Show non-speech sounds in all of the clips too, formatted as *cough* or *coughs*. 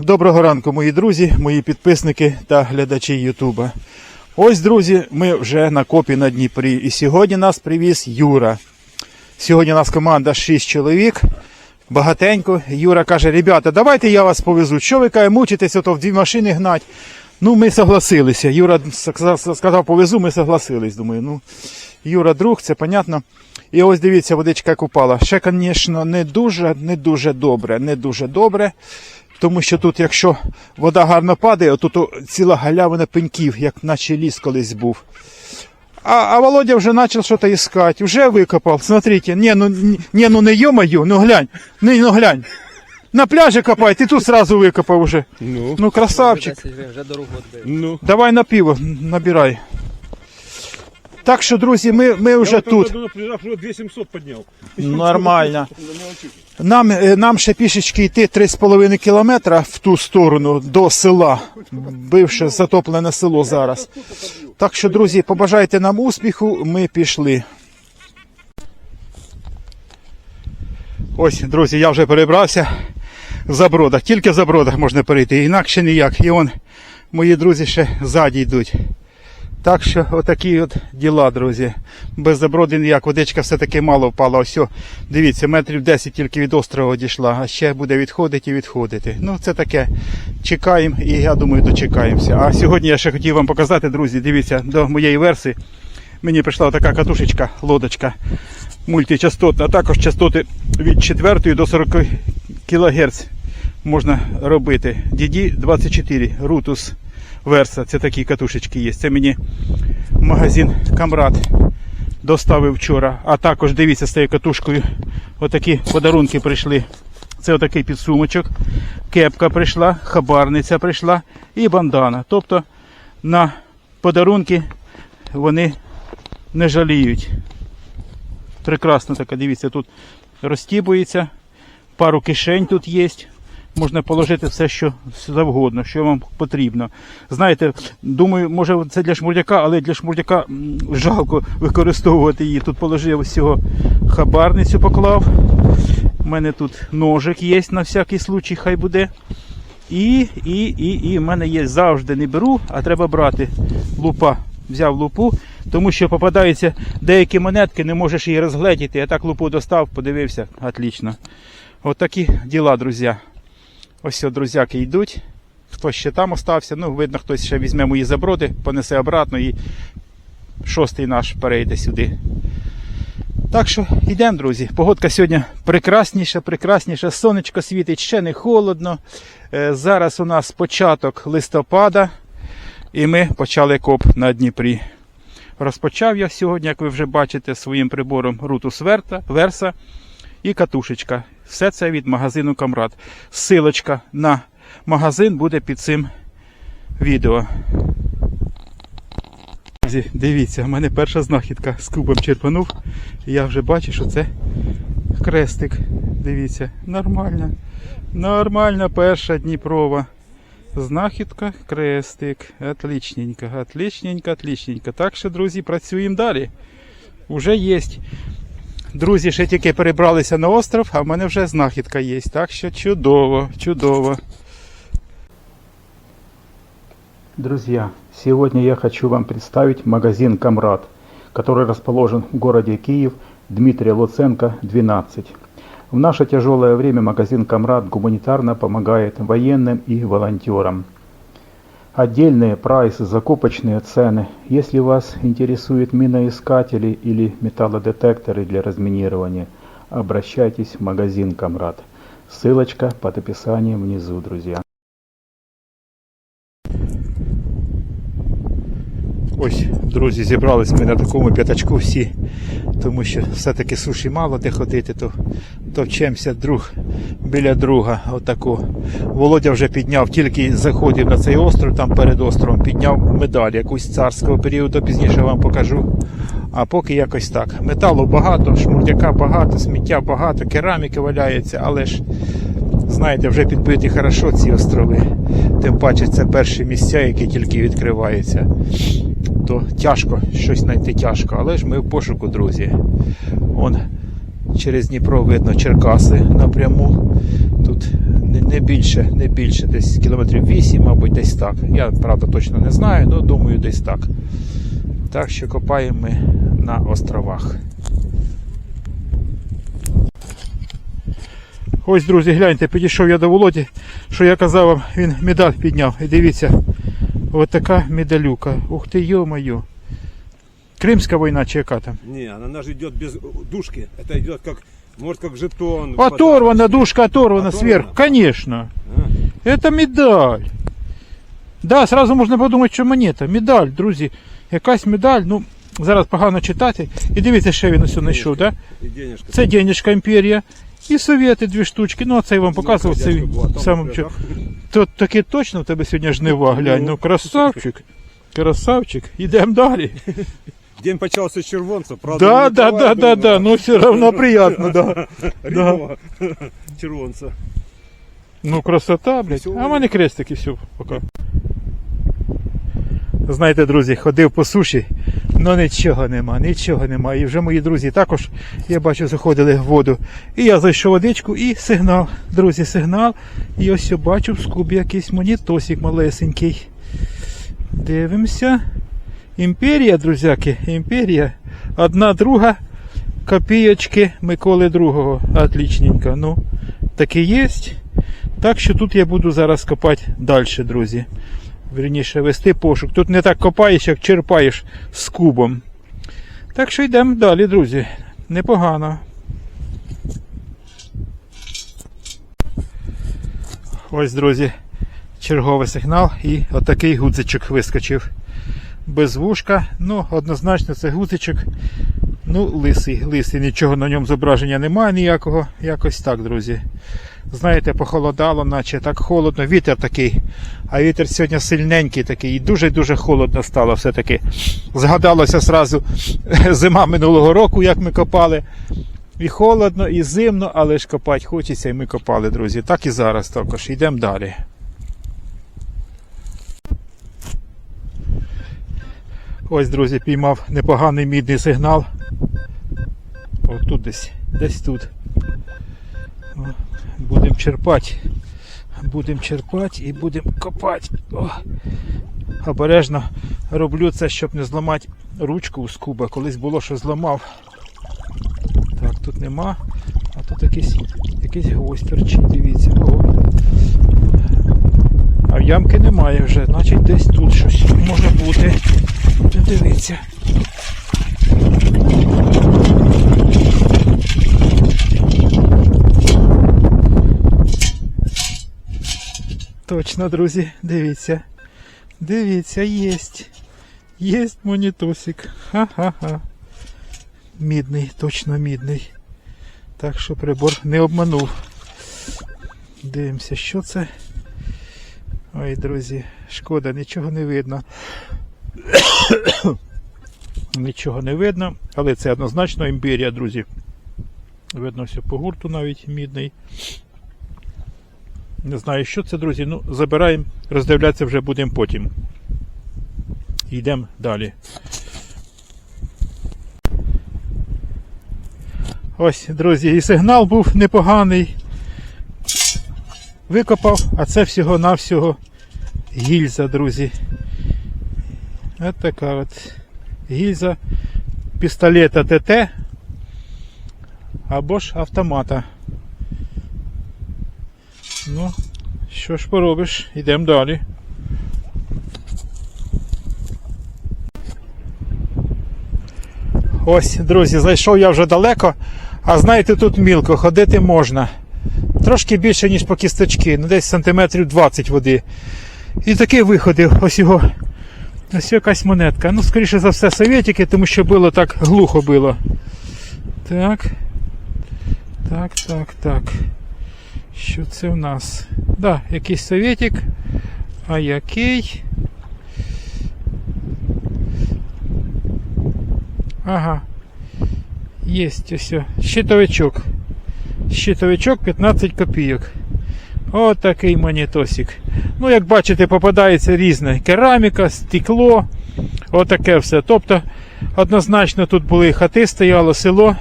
Доброго ранку, мої друзі, мої підписники та глядачі Ютуба. Ось, друзі, ми вже на копі на Дніпрі. І сьогодні нас привіз Юра. Сьогодні у нас команда 6 чоловік. Багатенько. Юра каже: ребята, давайте я вас повезу. Що ви каже, мучитесь, ото в дві машини гнать. Ну, ми согласилися. Юра сказав, повезу, ми согласились. Думаю, ну, Юра друг, це понятно. І ось дивіться, водичка як упала. Ще, звісно, не дуже, не дуже добре, не дуже добре. Тому що тут, якщо вода гарно падає, тут ціла галявина пеньків, як наче ліс колись був. А, а Володя вже почав щось іскати, вже викопав. Смотрите, не, ну, не, ну не ё-моё, ну глянь, не, ну глянь. На пляжі копай, ти тут сразу викопав уже. Ну, Ну, красавчик. Вже дорогу ну. Давай на пиво, набирай. Так що, друзі, ми, ми вже Я тут. когда 2700 поднял. Нормально. *laughs* Нам, е, нам ще пішечки йти 3,5 кілометра в ту сторону до села. Бивше затоплене село зараз. Так що, друзі, побажайте нам успіху, ми пішли. Ось, друзі, я вже перебрався за брода. Тільки за брода можна перейти, інакше ніяк. І он мої друзі ще ззаді йдуть. Так що отакі от діла, друзі. Без заброди ніяк. Водичка все-таки мало впала. Ось, дивіться, метрів 10 тільки від острова дійшла, а ще буде відходити і відходити. Ну, це таке. Чекаємо і я думаю, дочекаємося. А сьогодні я ще хотів вам показати, друзі, дивіться, до моєї версії. Мені прийшла така катушечка, лодочка мультичастотна. Також частоти від 4 до 40 кГц можна робити. DD24 Rutus Versa. Це такі катушечки є. Це мені магазин Камрад доставив вчора. А також дивіться з цією катушкою. Отакі подарунки прийшли. Це отакий підсумочок. Кепка прийшла, хабарниця прийшла і бандана. Тобто на подарунки вони не жаліють. Прекрасно така, дивіться, тут розтібується, пару кишень тут є. Можна положити все, що завгодно, що вам потрібно. Знаєте, думаю, може це для шмурдяка, але для шмурдяка жалко використовувати її. Тут положив ось хабарницю поклав. У мене тут ножик є на всякий случай, хай буде. І, і, і, і в мене є завжди не беру, а треба брати лупа. Взяв лупу, тому що попадаються деякі монетки, не можеш її розгледіти. Я так лупу достав, подивився, отлично. От такі діла, друзі. Ось все, друзяки йдуть. Хтось ще там остався. Ну, видно, хтось ще візьме мої заброди, понесе обратно і шостий наш перейде сюди. Так що йдемо, друзі. Погодка сьогодні прекрасніша, прекрасніша. Сонечко світить, ще не холодно. Е, Зараз у нас початок листопада, і ми почали коп на Дніпрі. Розпочав я сьогодні, як ви вже бачите, своїм прибором Рутус Верта, Верса і катушечка. Все це від магазину Камрад. Силочка на магазин буде під цим відео. Дивіться, в мене перша знахідка з кубом черпанув. Я вже бачу, що це хрестик. Дивіться, нормально. Нормальна перша Дніпрова. Знахідка, хрестик. Отличненько, отличненько, отличненько. Так що, друзі, працюємо далі. Уже є. Друзі ще тільки перебралися на остров, а в мене вже знахідка є. Так що чудово, чудово. Друзья, сегодня я хочу вам представить магазин «Камрад», который расположен в городе Киев, Дмитрия Луценко, 12. В наше тяжелое время магазин «Камрад» гуманитарно помогает военным и волонтерам. Отдельные прайсы, закупочные цены. Если вас интересуют миноискатели или металлодетекторы для разминирования, обращайтесь в магазин «Камрад». Ссылочка под описанием внизу, друзья. Ось, друзі, зібрались ми на такому п'ятачку всі, тому що все-таки суші мало де ходити, то товчемося друг біля друга. Отаку. Володя вже підняв, тільки заходив на цей остров, там перед островом, підняв медаль якусь царського періоду, пізніше вам покажу. А поки якось так. Металу багато, шмурдяка багато, сміття багато, кераміки валяється, але ж знаєте, вже підбиті хорошо ці острови. Тим паче це перші місця, які тільки відкриваються. То тяжко, щось знайти тяжко, але ж ми в пошуку, друзі. Он через Дніпро видно Черкаси напряму. Тут не, більше, не більше, десь кілометрів 8, мабуть, десь так. Я правда точно не знаю, але думаю, десь так. Так що копаємо ми на островах. Ось, друзі, гляньте, підійшов я до Володі, що я казав вам, він медаль підняв. І дивіться, от така медалюка. Ух ти, йо-моє. Кримська війна чи яка там? Не, она даже идет без э, душки. Это идет как, может, как жетон. Оторвана, подарочный. душка оторвана Оторвана? сверху. Конечно. А, Это медаль. Да, сразу можна подумати, що монета. Медаль, друзі. Якась медаль. Ну, зараз погано читати. І дивіться, ще він ось знайшов, да? И денежка. Це денежка імперія. І совєти дві штучки. Ну, а це я вам показував. Це Дядька він була, там самим вже, чо- да? То таки точно в тебе сьогодні жнива, глянь. Ну, Ну, красавчик. Красавчик. Ідемо далі. День почался с червонца, правда. Да, да, да, да, да. Ну, все равно приятно, да. *laughs* Рябого *laughs* червонца. Ну, красота, блядь. А в мене крестики, все, пока. Знаєте, друзі, ходив по суші, але нічого нема, нічого нема. І вже мої друзі також, я бачу, заходили в воду. І я зайшов водичку і сигнал. Друзі, сигнал. І ось я бачу в скубі якийсь монітосик малесенький. Дивимося. Імперія, друзяки, імперія. Одна друга. Копійочки Миколи Другого. Отлічненько. Ну, таке є. Так що тут я буду зараз копати далі, друзі. Вірніше, вести пошук. Тут не так копаєш, як черпаєш з кубом. Так що йдемо далі, друзі. Непогано. Ось, друзі, черговий сигнал і отакий гудзичок вискочив. Без вушка, ну, однозначно це гудзичок. Ну, лисий, лисий, нічого на ньому зображення немає ніякого. Якось так, друзі. Знаєте, похолодало, наче так холодно, вітер такий. А вітер сьогодні сильненький такий, і дуже-дуже холодно стало все-таки. Згадалося зразу *laughs* зима минулого року, як ми копали. І холодно, і зимно, але ж копати хочеться, і ми копали, друзі. Так і зараз також. Йдемо далі. Ось, друзі, піймав непоганий мідний сигнал. О, тут десь, десь тут. Будемо черпати. Будемо черпати і будемо копати. О. Обережно роблю це, щоб не зламати ручку з куба. Колись було, що зламав. Так, тут нема. А тут якийсь, якийсь гвоздь торчить, дивіться. О. А ямки немає вже, значить десь тут щось. Дивіться. Точно, друзі, дивіться. Дивіться, єсть. Єсть монітосик. Ха-ха-ха. Мідний, точно мідний. Так що прибор не обманув. Дивимося, що це. Ой, друзі, шкода, нічого не видно. *coughs* нічого не видно, але це однозначно імперія, друзі. Видно все по гурту навіть мідний. Не знаю, що це, друзі. Ну, забираємо, роздивлятися вже будемо потім. Йдемо далі. Ось, друзі, і сигнал був непоганий. Викопав, а це всього-навсього гільза, друзі. Ось така от гільза пістолета ТТ або ж автомата. Ну, що ж поробиш, йдемо далі. Ось, друзі, зайшов я вже далеко, а знаєте, тут мілко, ходити можна. Трошки більше, ніж по кісточки, ну десь сантиметрів 20 води. І такий виходив, ось його. Ось якась монетка. Ну, скоріше за все, совєтики, тому що було так глухо було. Так. Так, так, так. Що це в нас? Да, якийсь совєтик. А який? Ага. Єсть ось. Щитовичок. Щитовичок 15 копійок. От такий монітосик. Ну, як бачите, попадається різне. Кераміка, стекло. Отаке все. Тобто, однозначно тут були хати, стояло село.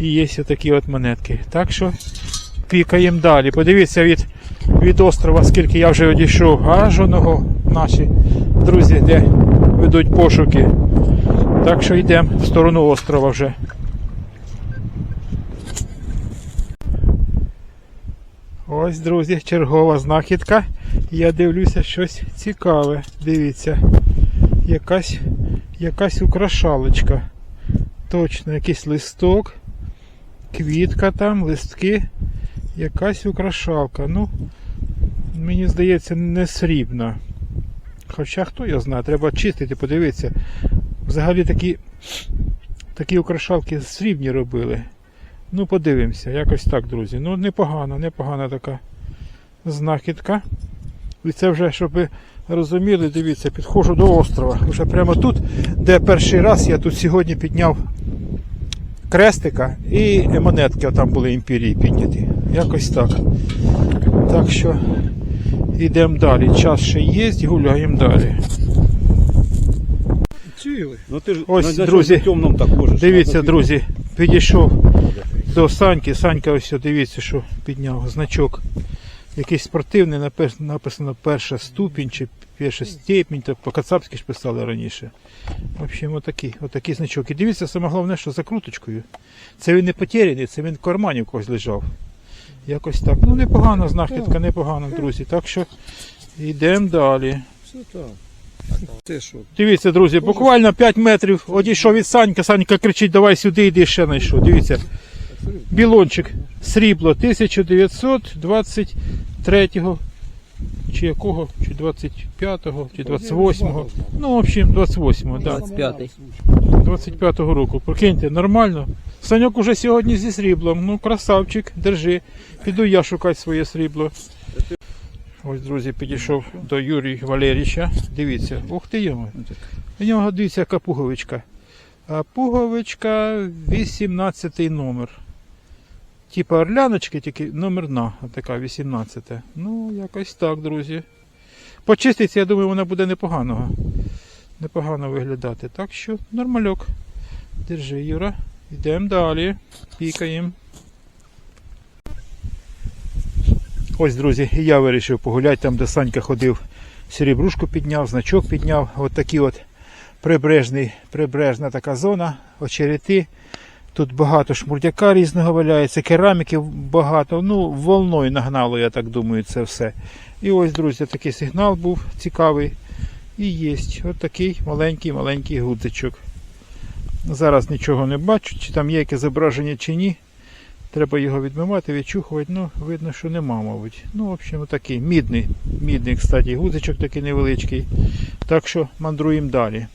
І є отакі от монетки. Так що пікаємо далі. Подивіться від, від острова, скільки я вже одійшов. Аж оного наші друзі, де ведуть пошуки. Так що йдемо в сторону острова вже. Ось, друзі, чергова знахідка. Я дивлюся щось цікаве. Дивіться. Якась, якась украшалочка. Точно, якийсь листок, квітка там, листки, якась украшалка. Ну, мені здається, не срібна. Хоча хто його знає, треба чистити, подивитися. Взагалі такі, такі украшалки срібні робили. Ну, подивимося, якось так, друзі. Ну, непогана, непогана така знахідка. І це вже, щоб ви розуміли, дивіться, підходжу до острова. Вже прямо тут, де перший раз я тут сьогодні підняв крестика і монетки там були імперії підняті. Якось так. Так що йдемо далі. Час ще є, гуляємо далі. Ну ти ж Ось, друзі, так можеш. Дивіться, друзі, підійшов до Саньки. Санька ось дивіться, що підняв значок. Якийсь спортивний, напис- написано перша ступінь чи перша степінь, то по-кацапськи ж писали раніше. В общем, отакий, отакий значок. І дивіться, саме головне, що закруточкою. Це він не потеряний, це він в кармані в когось лежав. Якось так. Ну, непогана знахідка, непогана, друзі. Так що йдемо далі. Дивіться, друзі, буквально 5 метрів одійшов від Санька. Санька кричить, давай сюди, йди ще знайшов. Дивіться. Білончик срібло 1923 чи якого, чи 25-го, чи 28-го. Ну, в общем, 28-го, да. 25-й. 25-го року. Прикиньте, нормально. Саньок уже сьогодні зі сріблом. Ну, красавчик, держи. Піду я шукати своє срібло. Ось, друзі, підійшов до Юрія Валерійовича. Дивіться, ух ти йому. У нього дивіться, яка пуговичка. А пуговичка 18 номер. Типа орляночки, тільки номерна, така 18. Ну, якось так, друзі. Почиститься, я думаю, вона буде непоганого. Непогано виглядати. Так що нормальок. Держи, Юра. Йдемо далі. Пікаємо. Ось, друзі, і я вирішив погуляти там, де Санька ходив, серебрушку підняв, значок підняв. От такі от прибережний, прибережна така зона, очерети. Тут багато шмурдяка різного валяється, кераміки багато. Ну, волною нагнало, я так думаю, це все. І ось, друзі, такий сигнал був цікавий. І є от такий маленький-маленький гудзичок. Зараз нічого не бачу, чи там є яке зображення, чи ні. Треба його відмивати, відчухувати. Ну, видно, що нема, мабуть. Ну, в общем, такий мідний. Мідний, кстати, гудзичок такий невеличкий. Так що мандруємо далі.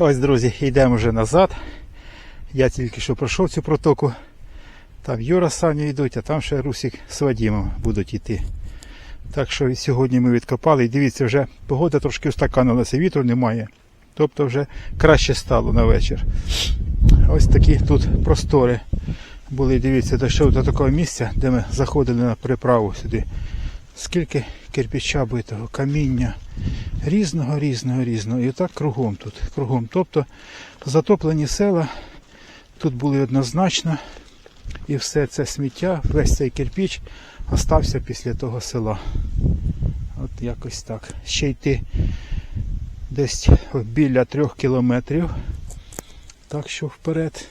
Ось, друзі, йдемо вже назад. Я тільки що пройшов цю протоку. Там Юра з Саню йдуть, а там ще Русик з Вадімом будуть йти. Так що сьогодні ми відкопали. І дивіться, вже погода трошки устаканилася, вітру немає. Тобто вже краще стало на вечір. Ось такі тут простори були. Дивіться, дійшов до такого місця, де ми заходили на приправу сюди. Скільки кирпича битого, каміння різного, різного, різного. І так кругом тут. Кругом. Тобто затоплені села тут були однозначно. І все це сміття, весь цей кирпіч остався після того села. От якось так. Ще йти десь біля трьох кілометрів. Так що вперед.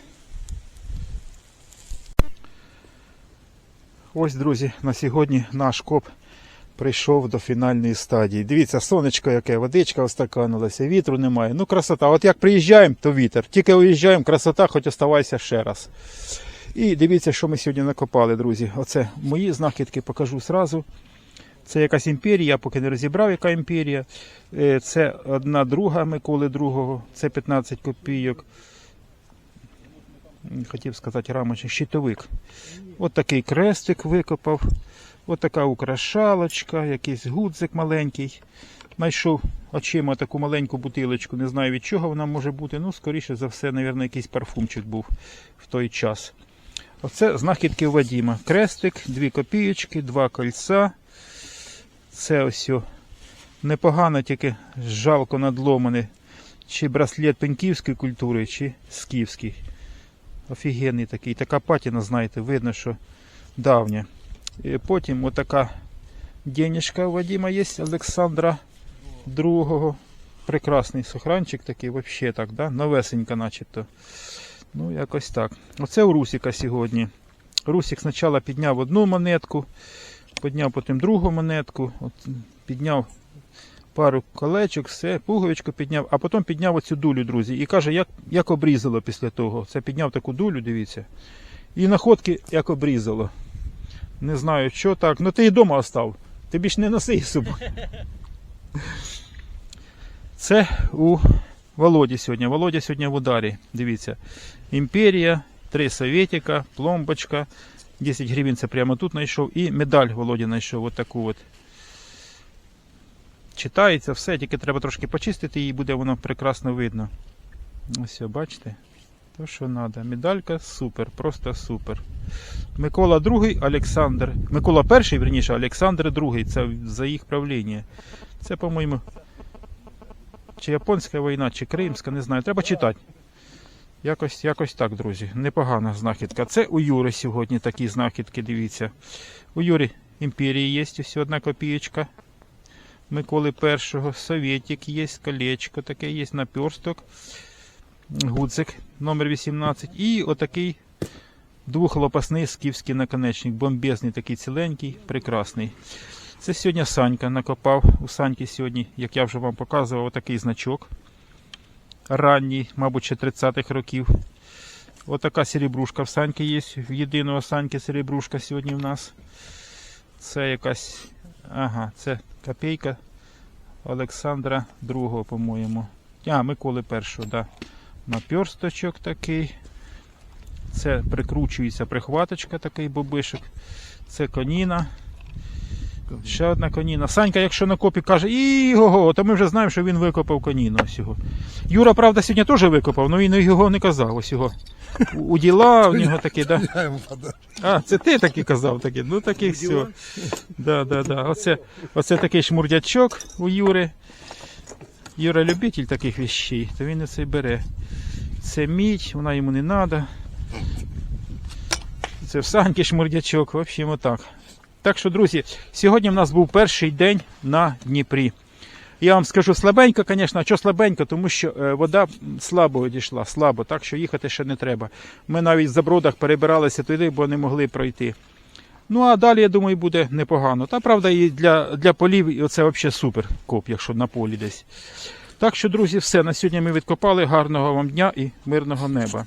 Ось, друзі, на сьогодні наш коп прийшов до фінальної стадії. Дивіться, сонечко яке, водичка остаканилася, вітру немає. Ну, красота. От як приїжджаємо, то вітер. Тільки уїжджаємо, красота, хоч оставайся ще раз. І дивіться, що ми сьогодні накопали, друзі. Оце мої знахідки покажу зразу. Це якась імперія, я поки не розібрав, яка імперія. Е, Це одна друга Миколи II, це 15 копійок. Хотів сказати рамочний щитовик. От такий крестик викопав. От така украшалочка, якийсь гудзик маленький. Знайшов очима таку маленьку бутилочку, не знаю від чого вона може бути. Ну, скоріше за все, мабуть, якийсь парфумчик був в той час. Оце знахідки Вадіма. Крестик, 2 копійочки, 2 кольця. Це ось непогано, тільки жалко надломане. чи браслет пеньківської культури, чи скіфський. Офігенний такий. Така патіна, знаєте, видно, що давня. Потім отака денежка у Вадима є Олександра II. Прекрасний сохранчик такий, взагалі так, да? новесенька начебто. Ну, якось так. Оце у Русіка сьогодні. Русік спочатку підняв одну монетку, підняв потім другу монетку, от, підняв пару колечок, все, пуговичку підняв, а потім підняв оцю дулю, друзі. І каже, як, як обрізало після того. Це підняв таку дулю, дивіться. І находки як обрізало. Не знаю, що так. Ну ти і вдома остав. Ти більш не носи з. Це у Володі сьогодні. Володя сьогодні в ударі. Дивіться. Імперія, три советика, пломбочка. 10 гривень це прямо тут знайшов. І медаль Володя знайшов. От таку от. Читається все, тільки треба трошки почистити і буде воно прекрасно видно. Ось, бачите? То, що треба. Медалька супер, просто супер. Микола II, Олександр. Микола І, верніше, Олександр II. Це за їх правління. Це, по-моєму, чи японська війна, чи кримська, не знаю. Треба читати. Якось, якось так, друзі. Непогана знахідка. Це у Юри сьогодні такі знахідки, дивіться. У Юри імперії є ось одна копієчка. Миколи І, Совєтік є, колечко таке є, наперсток, гудзик номер 18 і отакий двохлопасний скіфський наконечник, бомбезний такий ціленький, прекрасний. Це сьогодні Санька накопав. У Саньки сьогодні, як я вже вам показував, отакий значок. Ранній, мабуть, ще 30-х років. Отака серебрушка в Саньки є. В єдиного Саньки серебрушка сьогодні в нас. Це якась. Ага, це копійка Олександра II, по-моєму. А, Миколи І, да. Наперсточок такий. Це прикручується прихваточка, такий бобишок. Це коніна. Ще одна коніна. Санька, якщо на копі каже, іго, то ми вже знаємо, що він викопав коніну. Ось його. Юра, правда, сьогодні теж викопав, але він його не казав. Ось його. У- діла у нього такі, да? А, це ти таки казав такі. Ну таки все. Да, да, да. Оце, оце такий шмурдячок у Юри. Юра любитель таких вещей, то він це бере. Це мідь, вона йому не треба. Це в Саньки шмурдячок, в общем, отак. Так що, друзі, сьогодні в нас був перший день на Дніпрі. Я вам скажу слабенько, звісно, а що слабенько, тому що е, вода слабо одійшла, слабо, так що їхати ще не треба. Ми навіть в забродах перебиралися туди, бо не могли пройти. Ну а далі, я думаю, буде непогано. Та правда, і для, для полів це взагалі супер коп, якщо на полі десь. Так що, друзі, все. На сьогодні ми відкопали. Гарного вам дня і мирного неба.